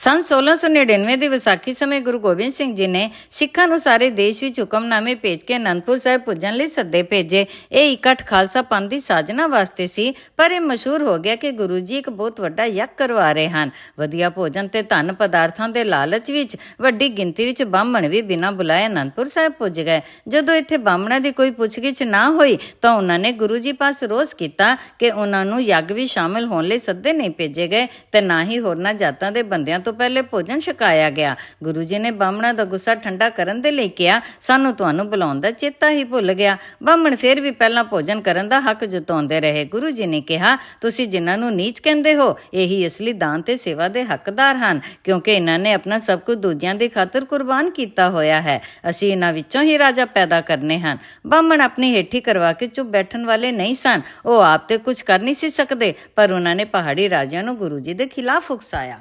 ਸੰਨ 1699 ਦੀ ਵਿਸਾਖੀ ਸਮੇਂ ਗੁਰੂ ਗੋਬਿੰਦ ਸਿੰਘ ਜੀ ਨੇ ਸਿੱਖਾਂ ਨੂੰ ਸਾਰੇ ਦੇਸ਼ ਵਿੱਚ ਹੁਕਮਨਾਮੇ ਭੇਜ ਕੇ ਅਨੰਦਪੁਰ ਸਾਹਿਬ ਪੁੱਜਣ ਲਈ ਸੱਦੇ ਭੇਜੇ। ਇਹ ਇਕੱਠ ਖਾਲਸਾ ਪੰਥ ਦੀ ਸਾਜਨਾ ਵਾਸਤੇ ਸੀ, ਪਰ ਇਹ ਮਸ਼ਹੂਰ ਹੋ ਗਿਆ ਕਿ ਗੁਰੂ ਜੀ ਇੱਕ ਬਹੁਤ ਵੱਡਾ ਯੱਗ ਕਰਵਾ ਰਹੇ ਹਨ। ਵਧੀਆ ਭੋਜਨ ਤੇ ਧਨ ਪਦਾਰਥਾਂ ਦੇ ਲਾਲਚ ਵਿੱਚ ਵੱਡੀ ਗਿਣਤੀ ਵਿੱਚ ਬਾਹਮਣ ਵੀ ਬਿਨਾਂ ਬੁਲਾਏ ਅਨੰਦਪੁਰ ਸਾਹਿਬ ਪੁੱਜ ਗਏ। ਜਦੋਂ ਇੱਥੇ ਬਾਹਮਣਾਂ ਦੀ ਕੋਈ ਪੁੱਛਗਿੱਛ ਨਾ ਹੋਈ, ਤਾਂ ਉਹਨਾਂ ਨੇ ਗੁਰੂ ਜੀ ਪਾਸ ਰੋਸ ਕੀਤਾ ਕਿ ਉਹਨਾਂ ਨੂੰ ਯੱਗ ਵੀ ਸ਼ਾਮਿਲ ਹੋਣ ਲਈ ਸੱਦੇ ਨਹੀਂ ਭੇਜੇ ਗਏ ਤੇ ਨਾ ਹੀ ਹੋਰਨਾਂ ਜਾਤਾਂ ਦੇ ਬੰਦਿਆਂ ਤੋਂ ਪਹਿਲੇ ਭੋਜਨ ਛਕਾਇਆ ਗਿਆ। ਗੁਰੂ ਜੀ ਨੇ ਬਾਹਮਣਾਂ ਦਾ ਗੁੱਸਾ ਠੰਡਾ ਕਰਨ ਦੇ ਲਈ ਕਿਹਾ, ਸਾਨੂੰ ਤੁਹਾਨੂੰ ਬੁਲਾਉਣ ਦਾ ਚੇਤਾ ਹੀ ਭੁੱਲ ਗਿਆ। ਬਾਹਮਣ ਫਿਰ ਵੀ ਪਹਿਲਾਂ ਭੋਜਨ ਕਰਨ ਦਾ ਹੱਕ ਜਤਾਉਂਦੇ ਰਹੇ। ਗੁਰੂ ਜੀ ਨੇ ਕਿਹਾ, ਤੁਸੀਂ ਜਿਨ੍ਹਾਂ ਨੂੰ ਨੀਚ ਕਹਿੰਦੇ ਹੋ, ਇਹੀ ਅਸਲੀ ਦਾਨ ਤੇ ਸੇਵਾ ਦੇ ਹੱਕਦਾਰ ਹਨ, ਕਿਉਂਕਿ ਇਹਨਾਂ ਨੇ ਆਪਣਾ ਸਭ ਕੁਝ ਦੂਜਿਆਂ ਦੀ ਖਾਤਰ ਕੁਰਬਾਨ ਕੀਤਾ ਹੋਇਆ ਹੈ। ਅਸੀਂ ਇਹਨਾਂ ਵਿੱਚੋਂ ਹੀ ਰਾਜਾ ਪੈਦਾ ਕਰਨੇ ਹਨ। ਬਾਹਮਣ ਆਪਣੀ ਹੇਠੀ ਕਰਵਾ ਕੇ ਚੁੱਪ ਬੈਠਣ ਵਾਲੇ ਨਹੀਂ ਸਨ। ਉਹ ਆਪ ਤੇ ਕੁਝ ਕਰ ਨਹੀਂ ਸੀ ਸਕਦੇ, ਪਰ ਉਹਨਾਂ ਨੇ ਪਹਾੜੀ ਰਾਜਿਆਂ ਨੂੰ ਗੁਰੂ ਜੀ ਦੇ ਖਿਲਾਫ ਉਕਸਾਇਆ।